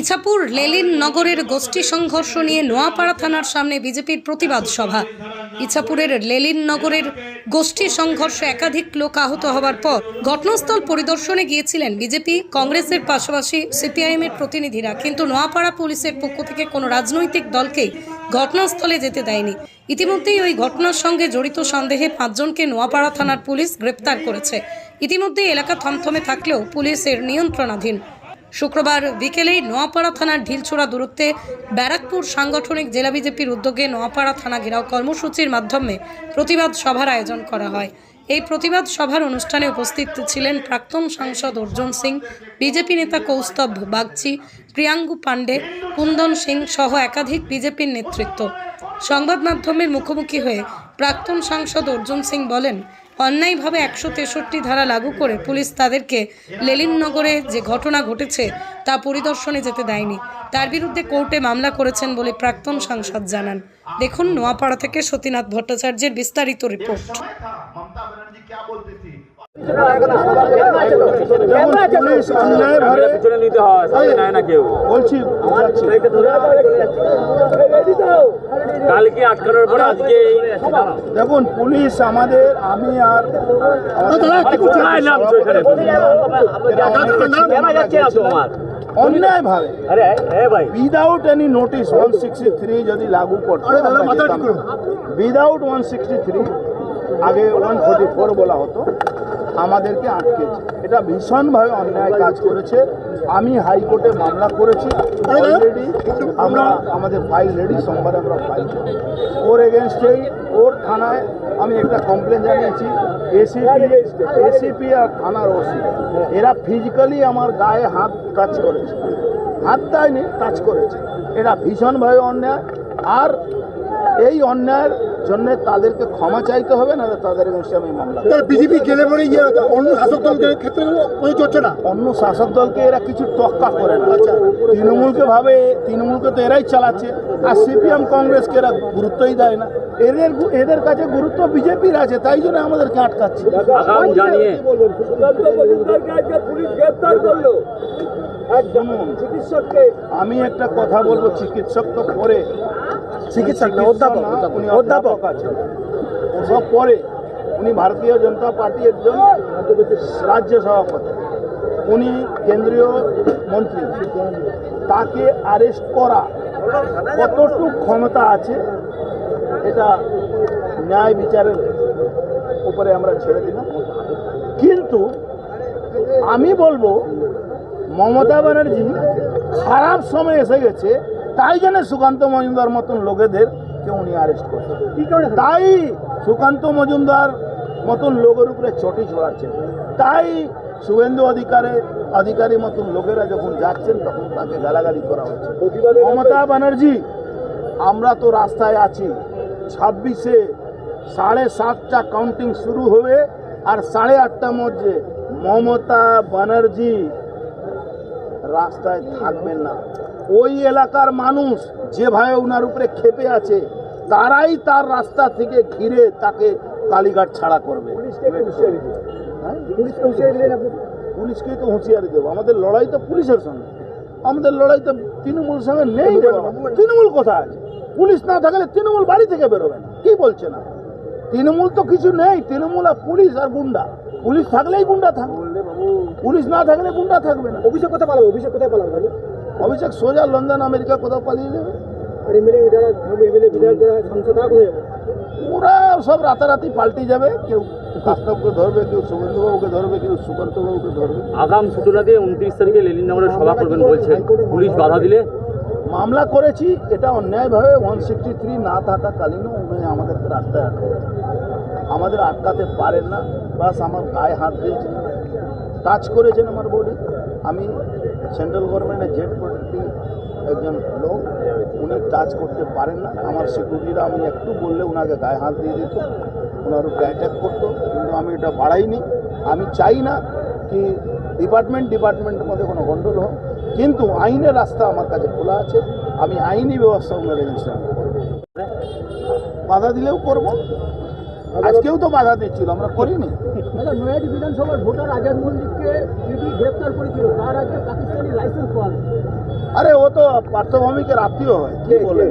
ইছাপুর লেলিন নগরের গোষ্ঠী সংঘর্ষ নিয়ে নোয়াপাড়া থানার সামনে বিজেপির প্রতিবাদ সভা। ইছাপুরের লেলিন নগরের গোষ্ঠী সংঘর্ষে একাধিক লোক আহত হবার পর ঘটনাস্থল পরিদর্শনে গিয়েছিলেন বিজেপি, কংগ্রেসের পাশাপাশি সিপিআইএম এর প্রতিনিধিরা। কিন্তু নোয়াপাড়া পুলিশের পক্ষ থেকে কোনো রাজনৈতিক দলকেই ঘটনাস্থলে যেতে দেয়নি। ইতিমধ্যেই ওই ঘটনার সঙ্গে জড়িত সন্দেহে পাঁচজনকে নোয়াপাড়া থানার পুলিশ গ্রেপ্তার করেছে। ইতিমধ্যে এলাকা থমথমে থাকলেও পুলিশের নিয়ন্ত্রণাধীন। শুক্রবার বিকেলেই নোয়াপাড়া থানার ঢিলছোড়া দূরত্বে ব্যারাকপুর সাংগঠনিক জেলা বিজেপির উদ্যোগে নোয়াপাড়া থানা ঘেরাও কর্মসূচির মাধ্যমে প্রতিবাদ সভার আয়োজন করা হয়। এই প্রতিবাদ সভার অনুষ্ঠানে উপস্থিত ছিলেন প্রাক্তন সাংসদ অর্জুন সিং, বিজেপি নেতা কৌস্তভ বাগচি, প্রিয়াঙ্গু পাণ্ডে, কুন্দন সিং সহ একাধিক বিজেপির নেতৃত্ব। সংবাদ মাধ্যমের মুখোমুখি হয়ে প্রাক্তন সাংসদ অর্জুন সিং বলেন অন্যায়ভাবে একশো তেষট্টি ধারা লাগু করে পুলিশ তাদেরকে লেলিননগরে যে ঘটনা ঘটেছে তা পরিদর্শনে যেতে দেয়নি। তার বিরুদ্ধে কোর্টে মামলা করেছেন বলে প্রাক্তন সাংসদ জানান। দেখুন নোয়াপাড়া থেকে সতীনাথ ভট্টাচার্যের বিস্তারিত রিপোর্ট। দেখুন পুলিশ আমাদের আমি আর অন্যায় ভাবে without any notice one sixty three যদি লাগু করতে উইদাউট ওয়ান সিক্সটি থ্রি আগে ওয়ান ফোর্টি ফোর বলা হতো আমাদেরকে আটকেছে। এটা ভীষণভাবে অন্যায় কাজ করেছে। আমি হাইকোর্টে মামলা করেছি। অলরেডি আমরা, আমাদের ফাইল রেডি সোমবার আমরা ফাইল ওর এগেনস্টেই ওর থানায় আমি একটা কমপ্লেন জানিয়েছি। এসিপি এসিপি আর থানার ওসি এরা ফিজিক্যালি আমার গায়ে হাত টাচ করেছে। হাত দেয়নি টাচ করেছে। এটা ভীষণভাবে অন্যায়। আর এই অন্যায়ের জন্য তাদেরকে ক্ষমা চাইতে হবে না তাদের এগেনস্টে আমি মামলা বিজেপি গেলে পরে অন্য শাসক দলের ক্ষেত্রে হচ্ছে না? অন্য শাসক দলকে এরা কিছু টক্কা করে না। তৃণমূলকে ভাবে তৃণমূলকে তো এরাই চালাচ্ছে আর সিপিএম কংগ্রেসকে এরা গুরুত্বই দেয় না। এদের এদের কাছে গুরুত্ব বিজেপির আছে তাই জন্য আমাদেরকে আটকাচ্ছে। শুনুন, আমি একটা কথা বলব চিকিৎসক তো পরে চিকিৎসক না অধ্যাপক উনি অধ্যাপক আছেন। ওসব পরে উনি ভারতীয় জনতা পার্টি একজন রাজ্য সভাপতি। উনি কেন্দ্রীয় মন্ত্রী। তাকে অ্যারেস্ট করা কতটুকু ক্ষমতা আছে এটা ন্যায় বিচারের উপরে আমরা ছেড়ে দিলাম। কিন্তু আমি বলব মমতা ব্যানার্জি খারাপ সময় এসে গেছে তাই জন্য সুকান্ত মজুমদার মতন লোকেদের কে উনি অ্যারেস্ট করছে। তাই সুকান্ত মজুমদার মতন লোকের উপরে চটি ছড়াচ্ছেন তাই শুভেন্দু অধিকারে অধিকারী মতন লোকেরা যখন যাচ্ছেন তখন তাকে গালাগালি করা হচ্ছে। মমতা ব্যানার্জি আমরা তো রাস্তায় আছি। ছাব্বিশে সাড়ে সাতটা কাউন্টিং শুরু হবে আর সাড়ে আটটার মধ্যে মমতা ব্যানার্জি রাস্তায় থাকবেন না। ওই এলাকার মানুষ যেভাবে ওনার উপরে ক্ষেপে আছে তারাই তার রাস্তা থেকে ঘিরে তাকে কালীঘাট ছাড়া করবে। হ্যাঁ? পুলিশকেই তো হুঁশিয়ারি দেবো। আমাদের লড়াই তো পুলিশের সঙ্গে। আমাদের লড়াই তো তৃণমূল সঙ্গে নেই তৃণমূল কোথায় আছে? পুলিশ না থাকলে তৃণমূল বাড়ি থেকে বেরোবে না। কি বলছে না? তৃণমূল তো কিছু নেই। তৃণমূল আর পুলিশ আর গুন্ডা। পুলিশ থাকলেই গুন্ডা থাকবে। পুলিশ না থাকলে গুন্ডা থাকবে না। অভিষেক কোথায় পালাবো? অভিষেক কোথায় পালাবো অভিষেক সোজা লন্ডন আমেরিকা কোথাও পালিয়ে যাবে? ওরা সব রাতারাতি পাল্টে যাবে। কেউ কাস্তবকে ধরবে কেউ শুভেন্দুবাবুকে ধরবে কেউ সুকান্তবাবুকে ধরবে। আগাম সূচনা দিয়ে উনত্রিশ তারিখে লেলিনগরে সভা করবেন বলছেন। পুলিশ বাধা দিলে? মামলা করেছি এটা অন্যায়ভাবে ওয়ান সিক্সটি থ্রি না থাকাকালীনও উনি আমাদেরকে রাস্তায় আটকে আমাদের আটকাতে পারেন না। বাস আমার গায়ে হাত দিয়েছেন। টাচ করেছেন আমার বডি। আমি সেন্ট্রাল গভর্নমেন্টের জেট প্রোটেক্টিং একজন লোক, উনি টাচ করতে পারেন না। আমার সিকিউরিটিরা আমি একটু বললে ওনাকে গায়ে হাত দিয়ে দিত ওনার উপরে অ্যাট্যাক করতো, কিন্তু আমি এটা বাড়াইনি। আমি চাই না কি ডিপার্টমেন্ট ডিপার্টমেন্টের মধ্যে কোনো গণ্ডগোল হোক, কিন্তু আইনের রাস্তা আমার কাছে খোলা আছে। আমি আইনি ব্যবস্থা ওনার এগেনস্টে। বাধা দিলেও করব আজকেও তো বাধা দিচ্ছিল আমরা করিনি। আচ্ছা বিধানসভার ভোটার আজাদ মল্লিককে ইডি গ্রেপ্তার করেছিল তার আগে পাকিস্তানি লাইসেন্স পাওয়া আরে ও তো পার্থভূমিকের আত্মীয় হয় কি বলে